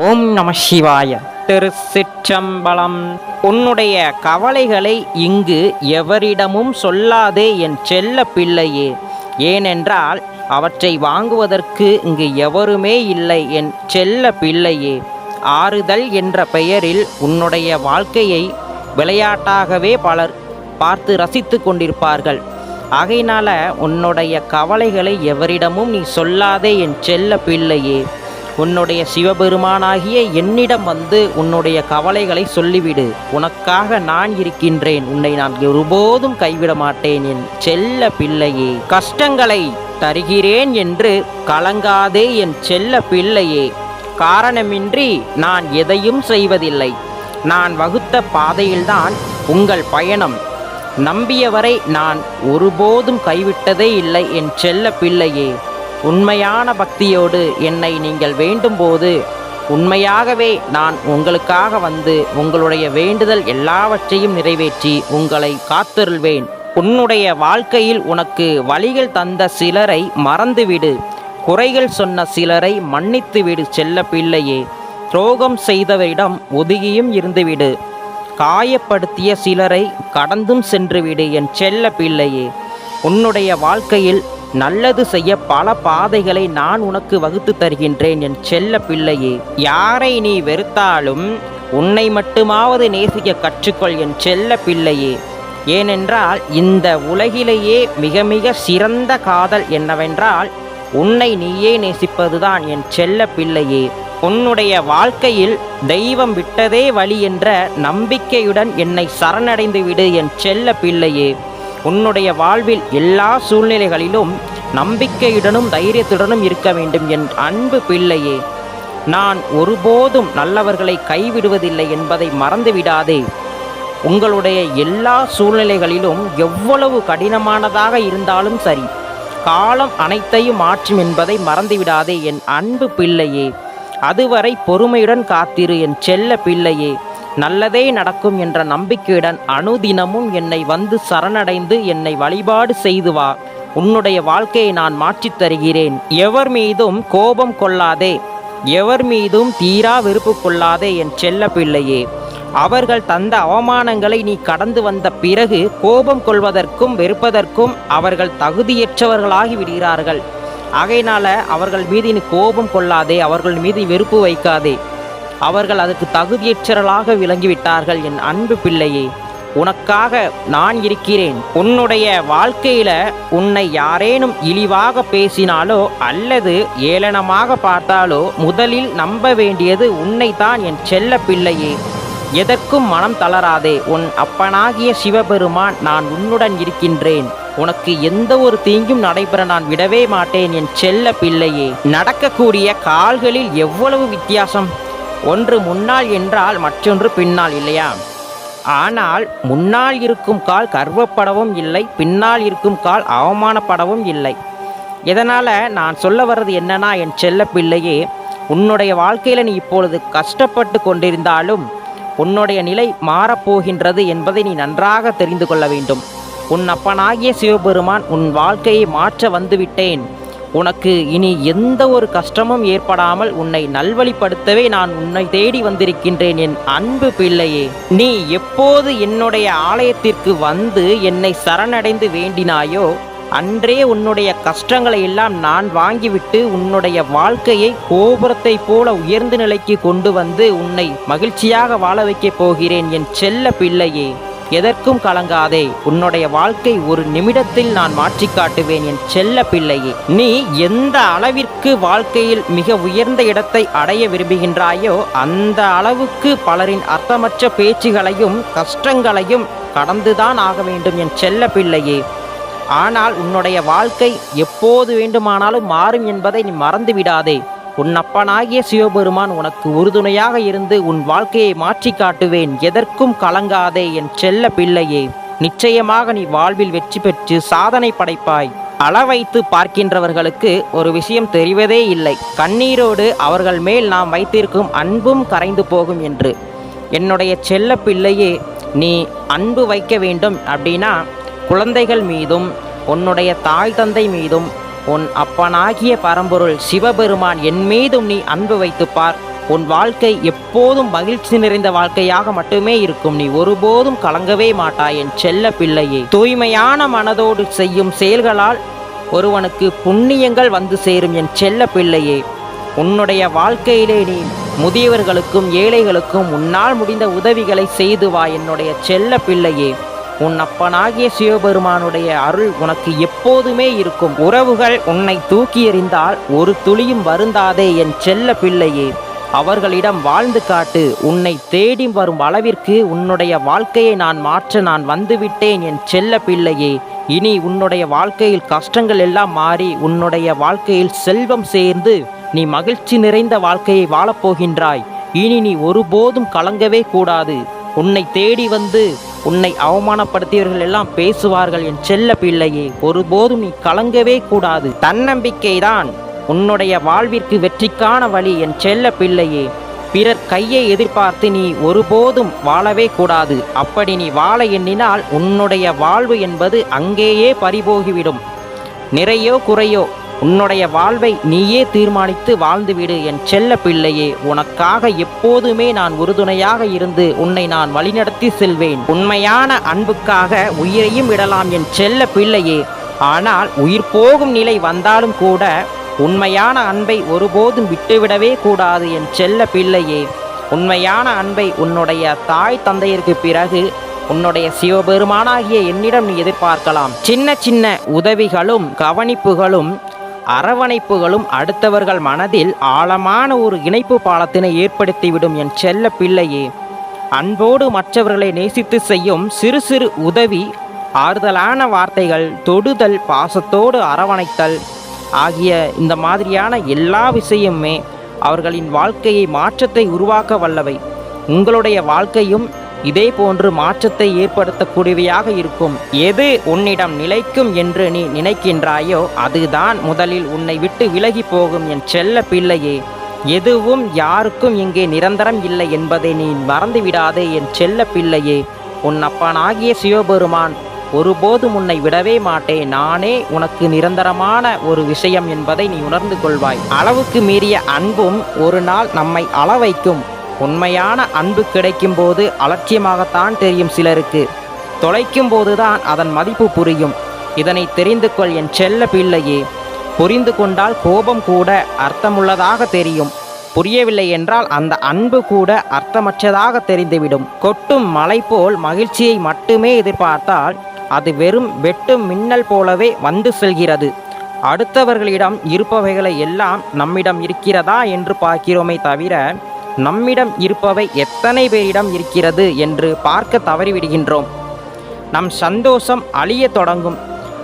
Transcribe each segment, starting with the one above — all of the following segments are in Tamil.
ஓம் நம சிவாய. திருச்சிற்றம்பலம். உன்னுடைய கவலைகளை இங்கு எவரிடமும் சொல்லாதே என் செல்ல பிள்ளையே. ஏனென்றால் அவற்றை வாங்குவதற்கு இங்கு எவருமே இல்லை என் செல்ல பிள்ளையே. ஆறுதல் என்ற பெயரில் உன்னுடைய வாழ்க்கையை விளையாட்டாகவே பலர் பார்த்து ரசித்து கொண்டிருப்பார்கள். ஆகையினால உன்னுடைய கவலைகளை எவரிடமும் நீ சொல்லாதே என் செல்ல பிள்ளையே. உன்னுடைய சிவபெருமானாகிய என்னிடம் வந்து உன்னுடைய கவலைகளை சொல்லிவிடு. உனக்காக நான் இருக்கின்றேன். உன்னை நான் ஒருபோதும் கைவிட மாட்டேன் என் செல்ல பிள்ளையே. கஷ்டங்களை தருகிறேன் என்று கலங்காதே என் செல்ல பிள்ளையே. காரணமின்றி நான் எதையும் செய்வதில்லை. நான் வகுத்த பாதையில்தான் உங்கள் பயணம். நம்பியவரை நான் ஒருபோதும் கைவிட்டதே இல்லை என் செல்ல பிள்ளையே. உண்மையான பக்தியோடு என்னை நீங்கள் வேண்டும்போது உண்மையாகவே நான் உங்களுக்காக வந்து உங்களுடைய வேண்டுதல் எல்லாவற்றையும் நிறைவேற்றி உங்களை காத்தருள்வேன். உன்னுடைய வாழ்க்கையில் உனக்கு வழிகள் தந்த சிலரை மறந்துவிடு. குறைகள் சொன்ன சிலரை மன்னித்துவிடு செல்ல பிள்ளையே. துரோகம் செய்தவரிடம் ஒதுகியும் இருந்துவிடு. காயப்படுத்திய சிலரை கடந்தும் சென்றுவிடு என் செல்ல பிள்ளையே. உன்னுடைய வாழ்க்கையில் நல்லது செய்ய பல பாதைகளை நான் உனக்கு வகுத்து தருகின்றேன் என் செல்ல பிள்ளையே. யாரை நீ வெறுத்தாலும் உன்னை மட்டுமாவது நேசிக்க கற்றுக்கொள் என் செல்ல பிள்ளையே. ஏனென்றால் இந்த உலகிலேயே மிக மிக சிறந்த காதல் என்னவென்றால் உன்னை நீயே நேசிப்பதுதான் என் செல்ல பிள்ளையே. உன்னுடைய வாழ்க்கையில் தெய்வம் விட்டதே வழி என்ற நம்பிக்கையுடன் என்னை சரணடைந்து விடு என் செல்ல பிள்ளையே. உன்னுடைய வாழ்வில் எல்லா சூழ்நிலைகளிலும் நம்பிக்கையுடனும் தைரியத்துடனும் இருக்க வேண்டும் என் அன்பு பிள்ளையே. நான் ஒருபோதும் நல்லவர்களை கைவிடுவதில்லை என்பதை மறந்துவிடாதே. உங்களுடைய எல்லா சூழ்நிலைகளிலும் எவ்வளவு கடினமானதாக இருந்தாலும் சரி காலம் அனைத்தையும் மாற்றும் என்பதை மறந்துவிடாதே என் அன்பு பிள்ளையே. அதுவரை பொறுமையுடன் காத்திரு என் செல்ல பிள்ளையே. நல்லதே நடக்கும் என்ற நம்பிக்கையுடன் அனுதினமும் என்னை வந்து சரணடைந்து என்னை வழிபாடு செய்து வா. உன்னுடைய வாழ்க்கையை நான் மாற்றித் தருகிறேன். எவர் மீதும் கோபம் கொள்ளாதே. எவர் மீதும் தீரா வெறுப்பு கொள்ளாதே என் செல்ல பிள்ளையே. அவர்கள் தந்த அவமானங்களை நீ கடந்து வந்த பிறகு கோபம் கொள்வதற்கும் வெறுப்பதற்கும் அவர்கள் தகுதியற்றவர்களாகி விடுகிறார்கள். ஆகையினால அவர்கள் மீது நீ கோபம் கொள்ளாதே. அவர்கள் மீது வெறுப்பு வைக்காதே. அவர்கள் அதற்கு தகுதியற்றவர்களாக விளங்கிவிட்டார்கள் என் அன்பு பிள்ளையே. உனக்காக நான் இருக்கிறேன். உன்னுடைய வாழ்க்கையில உன்னை யாரேனும் இழிவாக பேசினாலோ அல்லது ஏளனமாக பார்த்தாலோ முதலில் நம்ப வேண்டியது உன்னைத்தான் என் செல்ல பிள்ளையே. எதற்கும் மனம் தளராதே. உன் அப்பனாகிய சிவபெருமான் நான் உன்னுடன் இருக்கின்றேன். உனக்கு எந்த ஒரு தீங்கும் நடைபெற நான் விடவே மாட்டேன் என் செல்ல பிள்ளையே. நடக்கக்கூடிய கால்களில் எவ்வளவு வித்தியாசம்? ஒன்று முன்னால் என்றால் மற்றொன்று பின்னால் இல்லையா? ஆனால் முன்னால் இருக்கும் கால் கர்வப்படவும் இல்லை பின்னால் இருக்கும் கால் அவமானப்படவும் இல்லை. இதனால் நான் சொல்ல வர்றது என்னன்னா என் செல்ல பிள்ளையே உன்னுடைய வாழ்க்கையில் நீ இப்பொழுது கஷ்டப்பட்டு கொண்டிருந்தாலும் உன்னுடைய நிலை மாறப்போகின்றது என்பதை நீ நன்றாக தெரிந்து கொள்ள வேண்டும். உன் அப்பனாகிய சிவபெருமான் உன் வாழ்க்கையை மாற்ற வந்துவிட்டேன். உனக்கு இனி எந்த ஒரு கஷ்டமும் ஏற்படாமல் உன்னை நல்வழிப்படுத்தவே நான் உன்னை தேடி வந்திருக்கின்றேன் என் அன்பு பிள்ளையே. நீ எப்போது என்னுடைய ஆலயத்திற்கு வந்து என்னை சரணடைந்து வேண்டினாயோ அன்றே உன்னுடைய கஷ்டங்களை எல்லாம் நான் வாங்கிவிட்டு உன்னுடைய வாழ்க்கையை கோபுரத்தை போல உயர்ந்த நிலைக்கு கொண்டு வந்து உன்னை மகிழ்ச்சியாக வாழ வைக்கப் போகிறேன் என் செல்ல பிள்ளையே. எதற்கும் கலங்காதே. உன்னுடைய வாழ்க்கை ஒரு நிமிடத்தில் நான் மாற்றி காட்டுவேன் என் செல்ல பிள்ளையே. நீ எந்த அளவிற்கு வாழ்க்கையில் மிக உயர்ந்த இடத்தை அடைய விரும்புகின்றாயோ அந்த அளவுக்கு பலரின் அர்த்தமற்ற பேச்சுகளையும் கஷ்டங்களையும் கடந்துதான் ஆக வேண்டும் என் செல்ல பிள்ளையே. ஆனால் உன்னுடைய வாழ்க்கை எப்போது வேண்டுமானாலும் மாறும் என்பதை நீ மறந்து விடாதே உன் அப்பனாகிய சிவபெருமான் உனக்கு உறுதுணையாக இருந்து உன் வாழ்க்கையை மாற்றி காட்டுவேன். எதற்கும் கலங்காதே என் செல்ல பிள்ளையே. நிச்சயமாக நீ வாழ்வில் வெற்றி பெற்று சாதனை படைப்பாய். அளவைத்து பார்க்கின்றவர்களுக்கு ஒரு விஷயம் தெரிவதே இல்லை. கண்ணீரோடு அவர்கள் மேல் நாம் வைத்திருக்கும் அன்பும் கரைந்து போகும் என்று. என்னுடைய செல்ல பிள்ளையே நீ அன்பு வைக்க வேண்டும் அப்படின்னா குழந்தைகள் மீதும் உன்னுடைய தாய் தந்தை மீதும் உன் அப்பனாகிய பரம்பொருள் சிவபெருமான் என் மீதும் நீ அன்பு வைத்துப் பார் உன் வாழ்க்கை எப்போதும் மகிழ்ச்சி நிறைந்த வாழ்க்கையாக மட்டுமே இருக்கும். நீ ஒருபோதும் கலங்கவே மாட்டாய் என் செல்ல பிள்ளையே. தூய்மையான மனதோடு செய்யும் செயல்களால் ஒருவனுக்கு புண்ணியங்கள் வந்து சேரும் என் செல்ல பிள்ளையே. உன்னுடைய வாழ்க்கையிலே நீ முதியவர்களுக்கும் ஏழைகளுக்கும் உன்னால் முடிந்த உதவிகளை செய்து வா என்னுடைய செல்ல பிள்ளையே. உன் அப்பனாகிய சிவபெருமானுடைய அருள் உனக்கு எப்போதுமே இருக்கும். உறவுகள் உன்னை தூக்கி எறிந்தால் ஒரு துளியும் வருந்தாதே என் செல்ல பிள்ளையே. அவர்களிடம் வாழ்ந்து காட்டு. உன்னை தேடி வரும் அளவிற்கு உன்னுடைய வாழ்க்கையை நான் மாற்ற நான் வந்துவிட்டேன் என் செல்ல பிள்ளையே. இனி உன்னுடைய வாழ்க்கையில் கஷ்டங்கள் எல்லாம் மாறி உன்னுடைய வாழ்க்கையில் செல்வம் சேர்ந்து நீ மகிழ்ச்சி நிறைந்த வாழ்க்கையை வாழப்போகின்றாய். இனி நீ ஒருபோதும் கலங்கவே கூடாது. உன்னை தேடி வந்து உன்னை அவமானப்படுத்தியவர்கள் எல்லாம் பேசுவார்கள் என் செல்ல பிள்ளையே. ஒருபோதும் நீ கலங்கவே கூடாது. தன்னம்பிக்கைதான் உன்னுடைய வாழ்விற்கு வெற்றிக்கான வழி என் செல்ல பிள்ளையே. பிறர் கையை எதிர்பார்த்து நீ ஒருபோதும் வாழவே கூடாது. அப்படி நீ வாழ எண்ணினால் உன்னுடைய வாழ்வு என்பது அங்கேயே பறிபோகிவிடும். நிறையோ குறையோ உன்னுடைய வாழ்வை நீயே தீர்மானித்து வாழ்ந்துவிடு என் செல்ல பிள்ளையே. உனக்காக எப்போதுமே நான் உறுதுணையாக இருந்து உன்னை நான் வழிநடத்தி செல்வேன். உண்மையான அன்புக்காக உயிரையும் விடலாம் என் செல்ல பிள்ளையே. ஆனால் உயிர் போகும் நிலை வந்தாலும் கூட உண்மையான அன்பை ஒருபோதும் விட்டுவிடவே கூடாது என் செல்ல பிள்ளையே. உண்மையான அன்பை உன்னுடைய தாய் தந்தையருக்கு பிறகு உன்னுடைய சிவபெருமானாகிய என்னிடம் நீ எதிர்பார்க்கலாம். சின்ன சின்ன உதவிகளும் கவனிப்புகளும் அரவணைப்புகளும் அடுத்தவர்கள் மனதில் ஆழமான ஒரு இணைப்பு பாலத்தினை ஏற்படுத்திவிடும் என் செல்ல பிள்ளையே. அன்போடு மற்றவர்களை நேசித்து செய்யும் சிறு சிறு உதவி ஆறுதலான வார்த்தைகள் தொடுதல் பாசத்தோடு அரவணைத்தல் ஆகிய இந்த மாதிரியான எல்லா விஷயமுமே அவர்களின் வாழ்க்கையை மாற்றத்தை உருவாக்க வல்லவை. உங்களுடைய வாழ்க்கையும் இதே போன்று மாற்றத்தை ஏற்படுத்தக்கூடியவையாக இருக்கும். எது உன்னிடம் நிலைக்கும் என்று நீ நினைக்கின்றாயோ அதுதான் முதலில் உன்னை விட்டு விலகி போகும் என் செல்ல பிள்ளையே. எதுவும் யாருக்கும் இங்கே நிரந்தரம் இல்லை என்பதை நீ மறந்துவிடாதே என் செல்ல பிள்ளையே. உன் அப்பனாகிய சிவபெருமான் ஒருபோதும் உன்னை விடவே மாட்டேன் நானே உனக்கு நிரந்தரமான ஒரு விஷயம் என்பதை நீ உணர்ந்து கொள்வாய். அளவுக்கு மீறிய அன்பும் ஒரு நாள் நம்மை அளவைக்கும். உண்மையான அன்பு கிடைக்கும் போது அலட்சியமாகத்தான் தெரியும் சிலருக்கு. தொலைக்கும் போதுதான் அதன் மதிப்பு புரியும். இதனை தெரிந்து கொள் என் செல்ல பிள்ளையே. புரிந்து கொண்டால் கோபம் கூட அர்த்தமுள்ளதாக தெரியும். புரியவில்லை என்றால் அந்த அன்பு கூட அர்த்தமற்றதாக தெரிந்துவிடும். கொட்டும் மலை போல் மகிழ்ச்சியை மட்டுமே எதிர்பார்த்தால் அது வெறும் வெட்டும் மின்னல் போலவே வந்து செல்கிறது. அடுத்தவர்களிடம் இருப்பவைகளை எல்லாம் நம்மிடம் இருக்கிறதா என்று பார்க்கிறோமே தவிர நம்மிடம் இருப்பவை எத்தனை பேரிடம் இருக்கிறது என்று பார்க்க தவறிவிடுகின்றோம். நம் சந்தோஷம் அழியத் தொடங்கும்.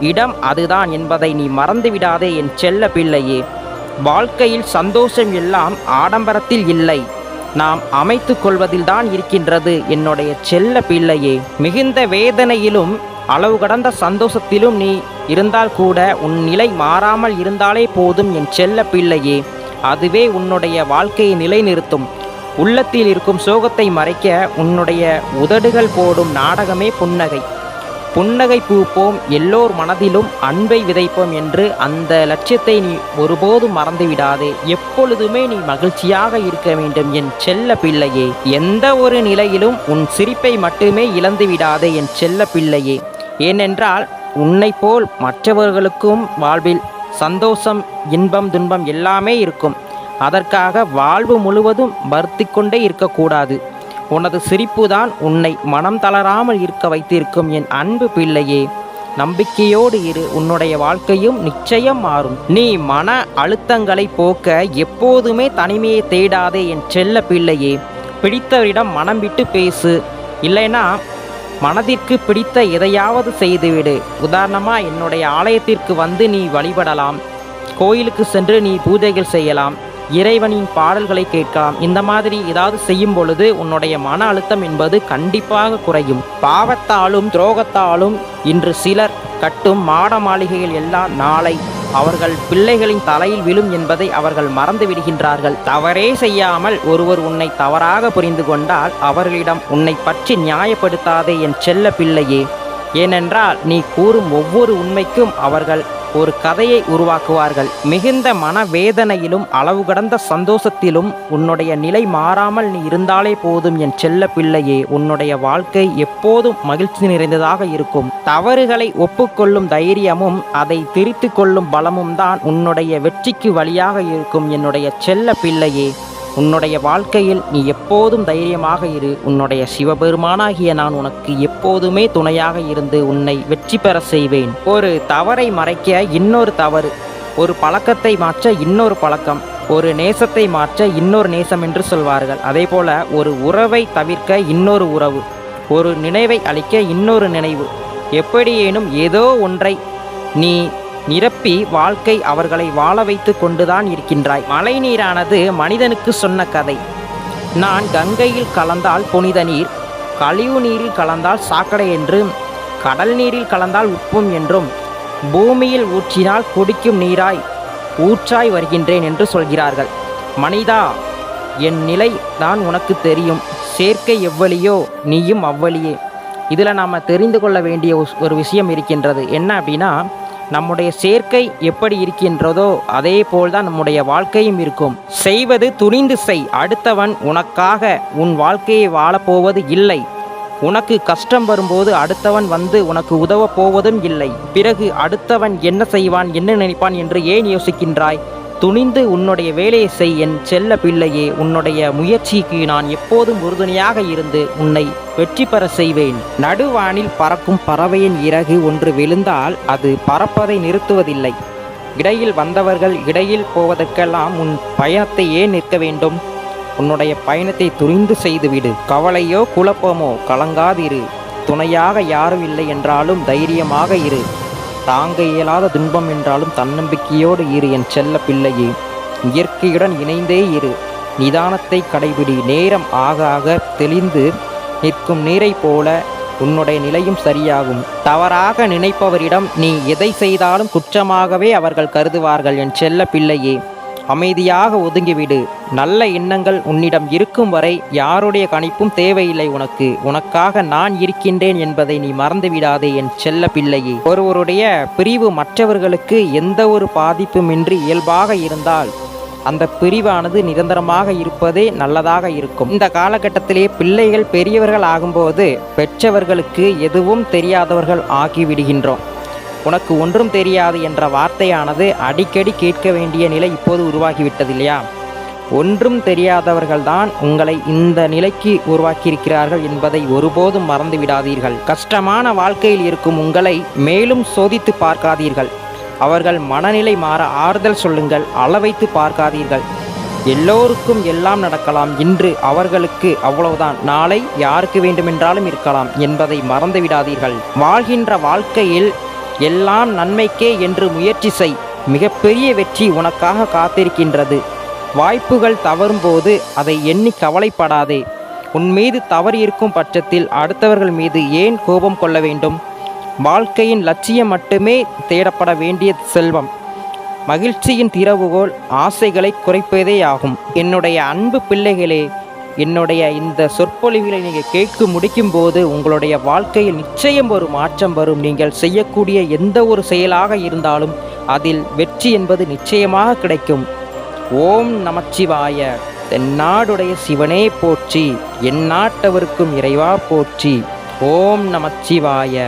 இடம் அதுதான் என்பதை நீ மறந்துவிடாதே என் செல்ல பிள்ளையே. வாழ்க்கையில் சந்தோஷம் எல்லாம் ஆடம்பரத்தில் இல்லை. நாம் அமைத்து கொள்வதில்தான் இருக்கின்றது என்னுடைய செல்ல பிள்ளையே. மிகுந்த வேதனையிலும் அளவு கடந்த சந்தோஷத்திலும் நீ இருந்தால் கூட உன் நிலை மாறாமல் இருந்தாலே போதும் என் செல்ல பிள்ளையே. அதுவே உன்னுடைய வாழ்க்கையை நிலைநிறுத்தும். உள்ளத்தில் இருக்கும் சோகத்தை மறைக்க உன்னுடைய உதடுகள் போடும் நாடகமே புன்னகை. புன்னகை பூப்போம் எல்லோர் மனதிலும் அன்பை விதைப்போம் என்று அந்த லட்சியத்தை நீ ஒருபோதும் மறந்துவிடாதே. எப்பொழுதுமே நீ மகிழ்ச்சியாக இருக்க வேண்டும் என் செல்ல பிள்ளையே. எந்த ஒரு நிலையிலும் உன் சிரிப்பை மட்டுமே இழந்து விடாதே என் செல்ல பிள்ளையே. ஏனென்றால் உன்னை போல் மற்றவர்களுக்கும் வாழ்வில் சந்தோஷம் இன்பம் துன்பம் எல்லாமே இருக்கும். அதற்காக வாழ்வு முழுவதும் வருத்தி கொண்டே இருக்கக்கூடாது. உனது சிரிப்பு தான் உன்னை மனம் தளராமல் இருக்க வைத்திருக்கும் என் அன்பு பிள்ளையே. நம்பிக்கையோடு இரு உன்னுடைய வாழ்க்கையும் நிச்சயம் மாறும். நீ மன அழுத்தங்களை போக்க எப்போதுமே தனிமையை தேடாதே என் செல்ல பிள்ளையே. பிடித்தவரிடம் மனம் விட்டு பேசு. இல்லைன்னா மனதிற்கு பிடித்த எதையாவது செய்துவிடு. உதாரணமாக என்னுடைய ஆலயத்திற்கு வந்து நீ வழிபடலாம். கோயிலுக்கு சென்று நீ பூஜைகள் செய்யலாம். இறைவனின் பாடல்களை கேட்கலாம். இந்த மாதிரி ஏதாவது செய்யும் பொழுது உன்னுடைய மன அழுத்தம் என்பது கண்டிப்பாக குறையும். பாவத்தாலும் துரோகத்தாலும் இன்று சிலர் கட்டும் மாட மாளிகைகள் எல்லாம் நாளை அவர்கள் பிள்ளைகளின் தலையில் விழும் என்பதை அவர்கள் மறந்து விடுகின்றார்கள் தவறே செய்யாமல் ஒருவர் உன்னை தவறாக புரிந்து கொண்டால் அவர்களிடம் உன்னை பற்றி நியாயப்படுத்தாதே என் செல்ல பிள்ளையே. ஏனென்றால் நீ கூறும் ஒவ்வொரு உண்மைக்கும் அவர்கள் ஒரு கதையை உருவாக்குவார்கள். மிகுந்த மனவேதனையிலும் அளவு கடந்த சந்தோஷத்திலும் உன்னுடைய நிலை மாறாமல் நீ இருந்தாலே போதும் என் செல்ல பிள்ளையே. உன்னுடைய வாழ்க்கை எப்போதும் மகிழ்ச்சி நிறைந்ததாக இருக்கும். தவறுகளை ஒப்புக்கொள்ளும் தைரியமும் அதை திரித்து கொள்ளும் பலமும் தான் உன்னுடைய வெற்றிக்கு வழியாக இருக்கும். என்னுடைய செல்ல பிள்ளையே. உன்னுடைய வாழ்க்கையில் நீ எப்போதும் தைரியமாக இரு. உன்னுடைய சிவபெருமானாகிய நான் உனக்கு எப்போதுமே துணையாக இருந்து உன்னை வெற்றி பெற செய்வேன். ஒரு தவறை மறைக்க இன்னொரு தவறு. ஒரு பழக்கத்தை மாற்ற இன்னொரு பழக்கம். ஒரு நேசத்தை மாற்ற இன்னொரு நேசம் என்று சொல்வார்கள். அதே போல ஒரு உறவை தவிர்க்க இன்னொரு உறவு. ஒரு நினைவை அளிக்க இன்னொரு நினைவு. எப்படியேனும் ஏதோ ஒன்றை நீ நிரப்பி வாழ்க்கை அவர்களை வாழ வைத்து கொண்டுதான் இருக்கின்றாய். மழை நீரானது மனிதனுக்கு சொன்ன கதை. நான் கங்கையில் கலந்தால் புனித நீர் கழிவு நீரில் கலந்தால் சாக்கடை என்றும் கடல் நீரில் கலந்தால் உப்பும் என்றும் பூமியில் ஊற்றினால் குடிக்கும் நீராய் ஊற்றாய் வருகின்றேன் என்று சொல்கிறார்கள். மனிதா என் நிலை தான் உனக்கு தெரியும். சேர்க்கை எவ்வளியோ நீயும் அவ்வளியே. இதில் நாம் தெரிந்து கொள்ள வேண்டிய ஒஸ்- ஒரு விஷயம் இருக்கின்றது. என்ன அப்படின்னா நம்முடைய சேர்க்கை எப்படி இருக்கின்றதோ அதே போல்தான் நம்முடைய வாழ்க்கையும் இருக்கும். செய்வது துணிந்து செய். அடுத்தவன் உனக்காக உன் வாழ்க்கையை வாழப்போவது இல்லை. உனக்கு கஷ்டம் வரும்போது அடுத்தவன் வந்து உனக்கு உதவப் போவதும் இல்லை. பிறகு அடுத்தவன் என்ன செய்வான் என்ன நினைப்பான் என்று ஏன் யோசிக்கின்றாய்? துணிந்து உன்னுடைய வேலையை செய் என் செல்ல பிள்ளையே உன்னுடைய முயற்சிக்கு நான் எப்போதும் உறுதுணையாக இருந்து உன்னை வெற்றி பெற செய்வேன். நடுவானில் பறக்கும் பறவையின் இறகு ஒன்று விழுந்தால் அது பறப்பதை நிறுத்துவதில்லை. இடையில் வந்தவர்கள் இடையில் போவதற்கெல்லாம் உன் பயணத்தை ஏன் நிற்க வேண்டும்? உன்னுடைய பயணத்தை துணிந்து செய்துவிடு. கவலையோ குழப்பமோ கலங்காதிரு. துணையாக யாரும் இல்லை என்றாலும் தைரியமாக இரு. தாங்க இயலாத துன்பம் என்றாலும் தன்னம்பிக்கையோடு இரு என் செல்ல பிள்ளையே. இயற்கையுடன் இணைந்தே இரு. நிதானத்தை கடைபிடி. நேரம் ஆக ஆக தெளிந்து நிற்கும் நீரைப் போல உன்னுடைய நிலையும் சரியாகும். தவறாக நினைப்பவரிடம் நீ எதை செய்தாலும் குற்றமாகவே அவர்கள் கருதுவார்கள் என் செல்ல பிள்ளையே. அமைதியாக ஒதுங்கிவிடு. நல்ல எண்ணங்கள் உன்னிடம் இருக்கும் வரை யாருடைய கணிப்பும் தேவையில்லை உனக்கு. உனக்காக நான் இருக்கின்றேன் என்பதை நீ மறந்துவிடாதே என் செல்ல பிள்ளையே. ஒருவருடைய பிரிவு மற்றவர்களுக்கு எந்த ஒரு பாதிப்புமின்றி இயல்பாக இருந்தால் அந்த பிரிவானது நிரந்தரமாக இருப்பதே நல்லதாக இருக்கும். இந்த காலகட்டத்திலே பிள்ளைகள் பெரியவர்கள் ஆகும்போது பெற்றவர்களுக்கு எதுவும் தெரியாதவர்கள் ஆகிவிடுகின்றோம். உனக்கு ஒன்றும் தெரியாது என்ற வார்த்தையானது அடிக்கடி கேட்க வேண்டிய நிலை இப்போது உருவாகிவிட்டது இல்லையா ஒன்றும் தெரியாதவர்கள்தான் உங்களை இந்த நிலைக்கு உருவாக்கியிருக்கிறார்கள் என்பதை ஒருபோதும் மறந்துவிடாதீர்கள். கஷ்டமான வாழ்க்கையில் இருக்கும் உங்களை மேலும் சோதித்து பார்க்காதீர்கள். அவர்கள் மனநிலை மாற ஆறுதல் சொல்லுங்கள் அளவைத்து பார்க்காதீர்கள். எல்லோருக்கும் எல்லாம் நடக்கலாம் இன்று அவர்களுக்கு அவ்வளவுதான் நாளை யாருக்கு வேண்டுமென்றாலும் இருக்கலாம் என்பதை மறந்துவிடாதீர்கள். வாழ்கின்ற வாழ்க்கையில் எல்லாம் நன்மைக்கே என்று முயற்சி செய். மிகப்பெரிய வெற்றி உனக்காக காத்திருக்கின்றது. வாய்ப்புகள் தவறும்போது அதை எண்ணி கவலைப்படாதே. உன் மீது தவறு இருக்கும் பட்சத்தில் அடுத்தவர்கள் மீது ஏன் கோபம் கொள்ள வேண்டும்? வாழ்க்கையின் லட்சியம் மட்டுமே தேடப்பட வேண்டிய செல்வம். மகிழ்ச்சியின் திறவுகோல் ஆசைகளை குறைப்பதே ஆகும் என்னுடைய அன்பு பிள்ளைகளே என்னுடைய இந்த சொற்பொழிவுகளை நீங்கள் கேட்க முடிக்கும் போது உங்களுடைய வாழ்க்கையில் நிச்சயம் ஒரு மாற்றம் வரும். நீங்கள் செய்யக்கூடிய எந்த ஒரு செயலாக இருந்தாலும் அதில் வெற்றி என்பது நிச்சயமாக கிடைக்கும். ஓம் நமச்சிவாய. தென்னாடுடைய சிவனே போற்றி எந்நாட்டவருக்கும் இறைவா போற்றி. ஓம் நமச்சிவாய.